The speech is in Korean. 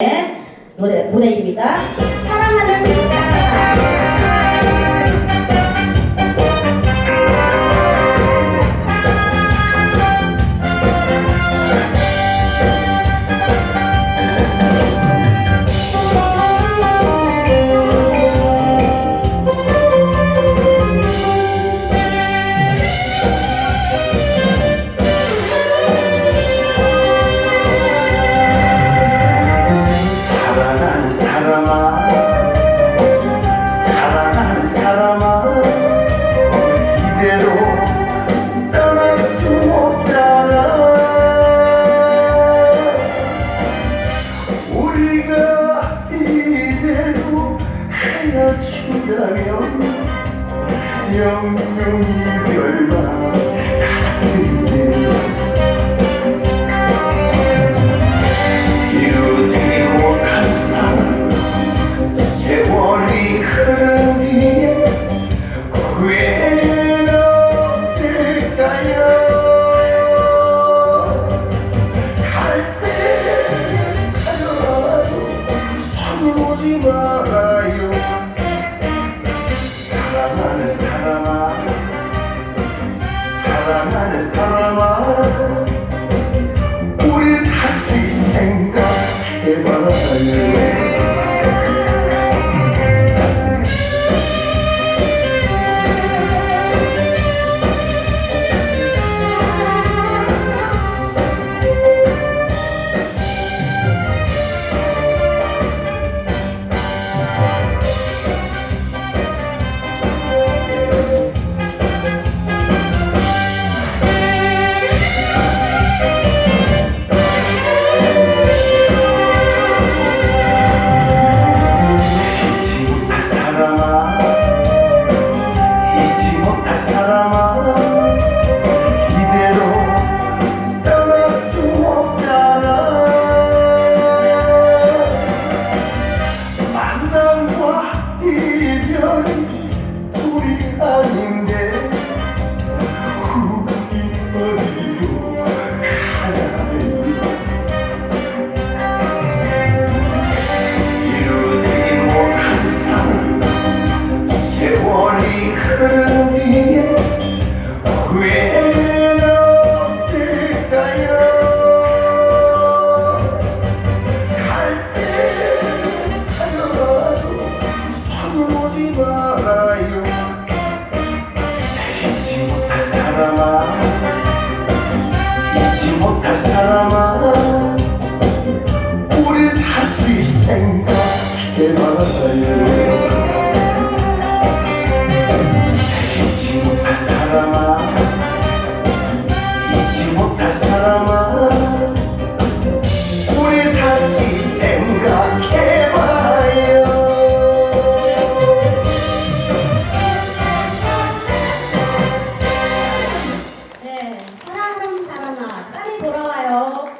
네, 노래, 무대입니다. 사랑하는 사랑해요. 영웅 별만 말아요. 잊지 못할 사람아. 잊지 못할 사람아. 우리 다시 생각해 말아요.